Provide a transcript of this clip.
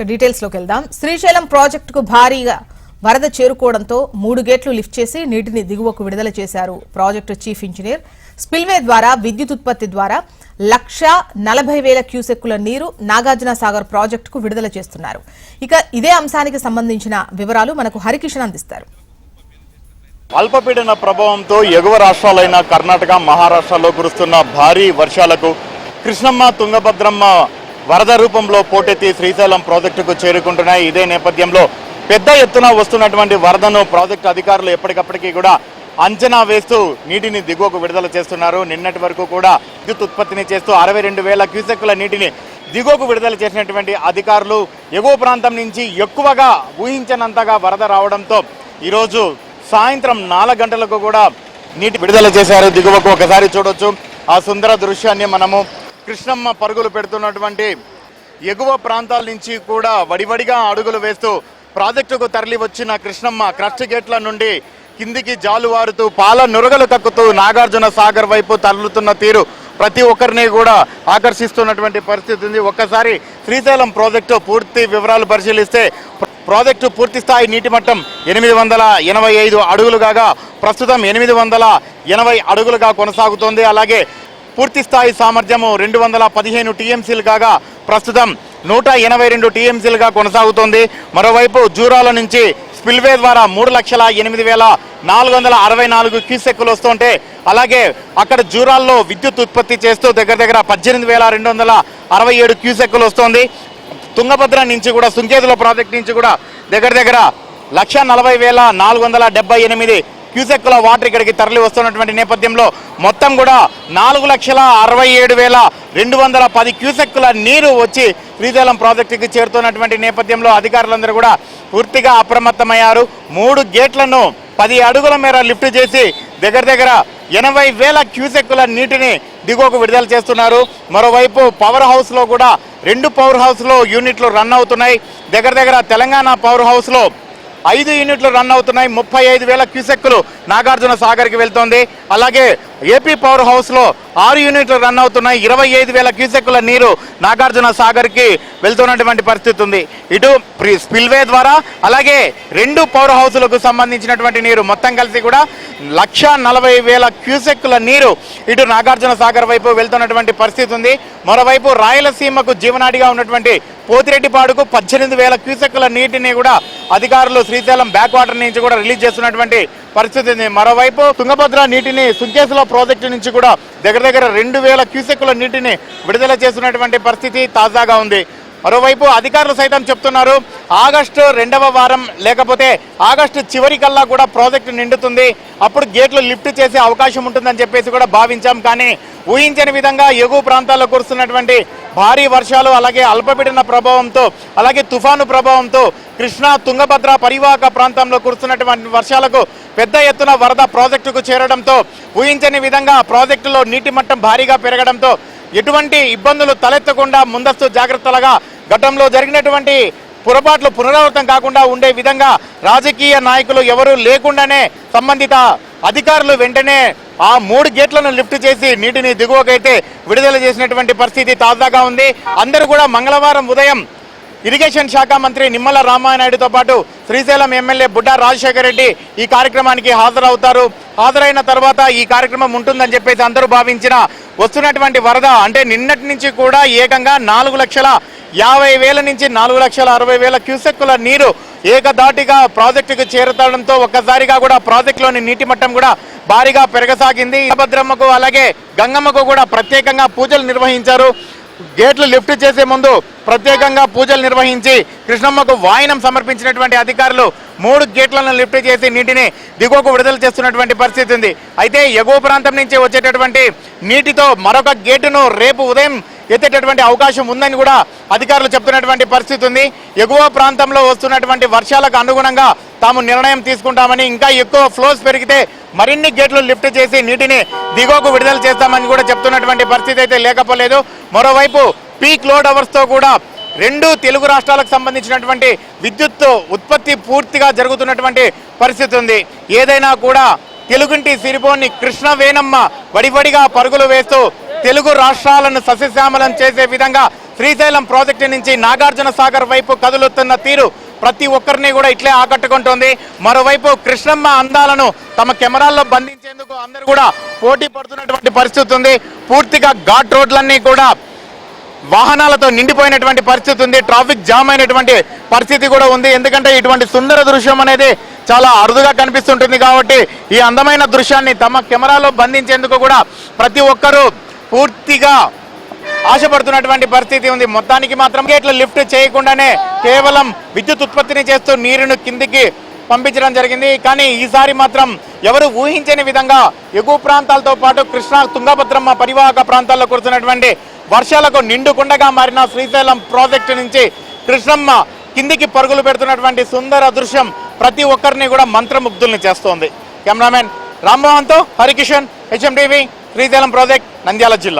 Details డీటెయిల్స్లోకి వెళ్దాం. శ్రీశైలం ప్రాజెక్టుకు భారీగా వరద చేరుకోవడంతో మూడు గేట్లు లిఫ్ట్ చేసి నీటిని దిగువకు విడుదల చేశారు ప్రాజెక్టు చీఫ్ ఇంజనీర్. స్పిల్వే ద్వారా విద్యుత్ ఉత్పత్తి ద్వారా లక్ష నలభై వేల క్యూసెక్కుల నీరు నాగార్జున సాగర్ ప్రాజెక్టుకు విడుదల చేస్తున్నారు. ఇక ఇదే అంశానికి సంబంధించిన వివరాలు మనకు హరికిషన్ అందిస్తారు. అల్పపీడన ప్రభావంతో ఎగువ రాష్ట్రాలైన కర్ణాటక మహారాష్ట్రలో కురుస్తున్న భారీ వర్షాలకు కృష్ణమ్మ తుంగభద్రమ్మ వరద రూపంలో పోటెత్తి శ్రీశైలం ప్రాజెక్టుకు చేరుకుంటున్నాయి. ఇదే నేపథ్యంలో పెద్ద ఎత్తున వస్తున్నటువంటి వరదను ప్రాజెక్టు అధికారులు ఎప్పటికప్పటికీ కూడా అంచనా వేస్తూ నీటిని దిగువకు విడుదల చేస్తున్నారు. నిన్నటి వరకు కూడా విద్యుత్ ఉత్పత్తిని చేస్తూ అరవై రెండు వేల క్యూసెక్కుల నీటిని దిగువకు విడుదల చేసినటువంటి అధికారులు ఎగువ ప్రాంతం నుంచి ఎక్కువగా ఊహించనంతగా వరద రావడంతో ఈరోజు సాయంత్రం నాలుగు గంటలకు కూడా నీటి విడుదల చేశారు. దిగువకు ఒకసారి చూడొచ్చు. ఆ సుందర దృశ్యాన్ని మనము కృష్ణమ్మ పరుగులు పెడుతున్నటువంటి ఎగువ ప్రాంతాల నుంచి కూడా వడివడిగా అడుగులు వేస్తూ ప్రాజెక్టుకు తరలి వచ్చిన కృష్ణమ్మ క్రస్ట్ గేట్ల నుండి కిందికి జాలువారుతూ పాల నురగలు కక్కుతూ నాగార్జున సాగర్ వైపు తరలుతున్న తీరు ప్రతి ఒక్కరిని కూడా ఆకర్షిస్తున్నటువంటి పరిస్థితి ఉంది. ఒక్కసారి శ్రీశైలం ప్రాజెక్టు పూర్తి వివరాలు పరిశీలిస్తే ప్రాజెక్టు పూర్తి స్థాయి నీటి మట్టం ఎనిమిది వందల ఎనభై ఐదు అడుగులు కాగా ప్రస్తుతం ఎనిమిది వందల ఎనభై అడుగులుగా కొనసాగుతోంది. అలాగే పూర్తి స్థాయి సామర్థ్యము రెండు వందల పదిహేను టీఎంసీలు కాగా ప్రస్తుతం నూట ఎనభై రెండు టీఎంసీలుగా కొనసాగుతోంది. మరోవైపు జూరాల నుంచి స్పిల్వే ద్వారా మూడు లక్షల ఎనిమిది వేల నాలుగు వందల అరవై నాలుగు క్యూసెక్కులు వస్తుంటే అలాగే అక్కడ జూరాల్లో విద్యుత్ ఉత్పత్తి చేస్తూ దగ్గర దగ్గర పద్దెనిమిది వేల రెండు వందల అరవై ఏడు క్యూసెక్కులు వస్తోంది. తుంగభద్ర నుంచి కూడా సుంకేతుల ప్రాజెక్ట్ నుంచి కూడా దగ్గర దగ్గర లక్ష నలభై వేల నాలుగు వందల డెబ్బై ఎనిమిది క్యూసెక్కుల వాటర్ ఇక్కడికి తరలి వస్తున్నటువంటి నేపథ్యంలో మొత్తం కూడా నాలుగు లక్షల అరవై ఏడు వేల రెండు వందల పది క్యూసెక్కుల నీరు వచ్చి శ్రీశైలం ప్రాజెక్టుకి చేరుతున్నటువంటి నేపథ్యంలో అధికారులందరూ కూడా పూర్తిగా అప్రమత్తమయ్యారు. మూడు గేట్లను పది అడుగుల మేర లిఫ్ట్ చేసి దగ్గర దగ్గర ఎనభై వేల క్యూసెక్కుల నీటిని దిగువకు విడుదల చేస్తున్నారు. మరోవైపు పవర్ హౌస్లో కూడా రెండు పవర్ హౌస్లో యూనిట్లు రన్ అవుతున్నాయి. దగ్గర దగ్గర తెలంగాణ పవర్ హౌస్లో ఐదు యూనిట్లు రన్ అవుతున్నాయి. ముప్పై ఐదు వేల క్యూసెక్కులు నాగార్జున సాగర్కి వెళ్తోంది. అలాగే ఏపీ పవర్ హౌస్లో ఆరు యూనిట్లు రన్ అవుతున్నాయి. ఇరవై ఐదు వేల క్యూసెక్కుల నీరు నాగార్జున సాగర్కి వెళ్తున్నటువంటి పరిస్థితి ఉంది. ఇటు స్పిల్వే ద్వారా అలాగే రెండు పవర్ హౌస్లకు సంబంధించినటువంటి నీరు మొత్తం కలిసి కూడా లక్ష నలభై వేల క్యూసెక్కుల నీరు ఇటు నాగార్జున సాగర్ వైపు వెళ్తున్నటువంటి పరిస్థితి ఉంది. మరోవైపు రాయలసీమకు జీవనాడిగా ఉన్నటువంటి పోతిరెడ్డిపాడుకు పద్దెనిమిది వేల క్యూసెక్కుల నీటిని కూడా అధికారులు శ్రీశైలం బ్యాక్ వాటర్ నుంచి కూడా రిలీజ్ చేస్తున్నటువంటి పరిస్థితి ఉంది మరోవైపు తుంగభద్ర నీటిని సుంకేసుల ప్రాజెక్టు నుంచి కూడా దగ్గర దగ్గర రెండు వేల క్యూసెక్కుల నీటిని విడుదల చేస్తున్నటువంటి పరిస్థితి తాజాగా ఉంది. మరోవైపు అధికారులు సైతం చెప్తున్నారు ఆగస్టు రెండవ వారం లేకపోతే ఆగస్టు చివరి కల్లా కూడా ప్రాజెక్టు నిండుతుంది. అప్పుడు గేట్లు లిఫ్ట్ చేసే అవకాశం ఉంటుందని చెప్పేసి కూడా భావించాం. కానీ ఊహించని విధంగా ఎగువ ప్రాంతాల్లో కురుస్తున్నటువంటి భారీ వర్షాలు అలాగే అల్పపీడన ప్రభావంతో అలాగే తుఫాను ప్రభావంతో కృష్ణా తుంగభద్ర పరివాహక ప్రాంతంలో కురుస్తున్నటువంటి వర్షాలకు పెద్ద ఎత్తున వరద ప్రాజెక్టుకు చేరడంతో ఊహించని విధంగా ప్రాజెక్టులో నీటి మట్టం భారీగా పెరగడంతో ఎటువంటి ఇబ్బందులు తలెత్తకుండా ముందస్తు జాగ్రత్తలుగా గతంలో జరిగినటువంటి పొరపాట్లు పునరావృతం కాకుండా ఉండే విధంగా రాజకీయ నాయకులు ఎవరూ లేకుండానే సంబంధిత అధికారులు వెంటనే ఆ మూడు గేట్లను లిఫ్ట్ చేసి నీటిని దిగువకైతే విడుదల చేసినటువంటి పరిస్థితి తాజాగా ఉంది. అందరూ కూడా మంగళవారం ఉదయం ఇరిగేషన్ శాఖ మంత్రి నిమ్మల రామానాయుడుతో పాటు శ్రీశైలం ఎమ్మెల్యే బుడ్డా రాజశేఖర రెడ్డి ఈ కార్యక్రమానికి హాజరవుతారు. హాజరైన తర్వాత ఈ కార్యక్రమం ఉంటుందని చెప్పేసి అందరూ భావించిన వస్తున్నటువంటి వరద అంటే నిన్నటి నుంచి కూడా ఏకంగా నాలుగు లక్షల యాభై వేల నుంచి నాలుగు లక్షల అరవై వేల క్యూసెక్కుల నీరు ఏకదాటిగా ప్రాజెక్టుకు చేరుతడంతో ఒక్కసారిగా కూడా ప్రాజెక్టులోని నీటి మట్టం కూడా భారీగా పెరగసాగింది. భద్రమ్మకు అలాగే గంగమ్మకు కూడా ప్రత్యేకంగా పూజలు నిర్వహించారు. గేట్లు లిఫ్ట్ చేసే ముందు ప్రత్యేకంగా పూజలు నిర్వహించి కృష్ణమ్మకు వాయినం సమర్పించినటువంటి అధికారులు మూడు గేట్లను లిఫ్ట్ చేసి నీటిని దిగువకు విడుదల చేస్తున్నటువంటి పరిస్థితి ఉంది. అయితే ఎగువ ప్రాంతం నుంచి వచ్చేటటువంటి నీటితో మరొక గేటును రేపు ఉదయం ఎత్తేటటువంటి అవకాశం ఉందని కూడా అధికారులు చెప్తున్నటువంటి పరిస్థితి ఉంది. ఎగువ ప్రాంతంలో వస్తున్నటువంటి వర్షాలకు అనుగుణంగా తాము నిర్ణయం తీసుకుంటామని ఇంకా ఎక్కువ ఫ్లోస్ పెరిగితే మరిన్ని గేట్లు లిఫ్ట్ చేసి నీటిని దిగువకు విడుదల చేస్తామని కూడా చెప్తున్నటువంటి పరిస్థితి అయితే లేకపోలేదు. మరోవైపు పీక్ లోడ్ అవర్స్తో కూడా రెండు తెలుగు రాష్ట్రాలకు సంబంధించినటువంటి విద్యుత్ ఉత్పత్తి పూర్తిగా జరుగుతున్నటువంటి పరిస్థితి ఉంది. ఏదైనా కూడా తెలుగుంటి సిరిపోని కృష్ణ వేణమ్మ వడివడిగా పరుగులు వేస్తూ తెలుగు రాష్ట్రాలను సస్యశ్యామలం చేసే విధంగా శ్రీశైలం ప్రాజెక్టు నుంచి నాగార్జున సాగర్ వైపు కదులుతున్న తీరు ప్రతి ఒక్కరిని కూడా ఇట్లే ఆకట్టుకుంటోంది. మరోవైపు కృష్ణమ్మ అందాలను తమ కెమెరాల్లో బంధించేందుకు అందరూ కూడా పోటీ పడుతున్నటువంటి పరిస్థితి ఉంది. పూర్తిగా ఘాట్ రోడ్లన్నీ కూడా వాహనాలతో నిండిపోయినటువంటి పరిస్థితి ఉంది. ట్రాఫిక్ జామ్ అయినటువంటి పరిస్థితి కూడా ఉంది. ఎందుకంటే ఇటువంటి సుందర దృశ్యం అనేది చాలా అరుదుగా కనిపిస్తుంటుంది కాబట్టి ఈ అందమైన దృశ్యాన్ని తమ కెమెరాలో బంధించేందుకు కూడా ప్రతి ఒక్కరూ పూర్తిగా ఆశపడుతున్నటువంటి పరిస్థితి ఉంది. మొత్తానికి మాత్రం గేట్లు లిఫ్ట్ చేయకుండానే కేవలం విద్యుత్ ఉత్పత్తిని చేస్తూ నీరును కిందికి పంపించడం జరిగింది. కానీ ఈసారి మాత్రం ఎవరు ఊహించని విధంగా ఎగువ ప్రాంతాలతో పాటు కృష్ణా తుంగభద్రమ్మ పరివాహక ప్రాంతాల్లో కురుస్తున్నటువంటి వర్షాలకు నిండుకుండగా మారిన శ్రీశైలం ప్రాజెక్టు నుంచి కృష్ణమ్మ కిందికి పరుగులు పెడుతున్నటువంటి సుందర దృశ్యం ప్రతి ఒక్కరిని కూడా మంత్రముగ్ధుల్ని చేస్తోంది. కెమెరామెన్ రామ్మోహన్తో Harikishan HM TV Srisailam project Nandyal జిల్లా.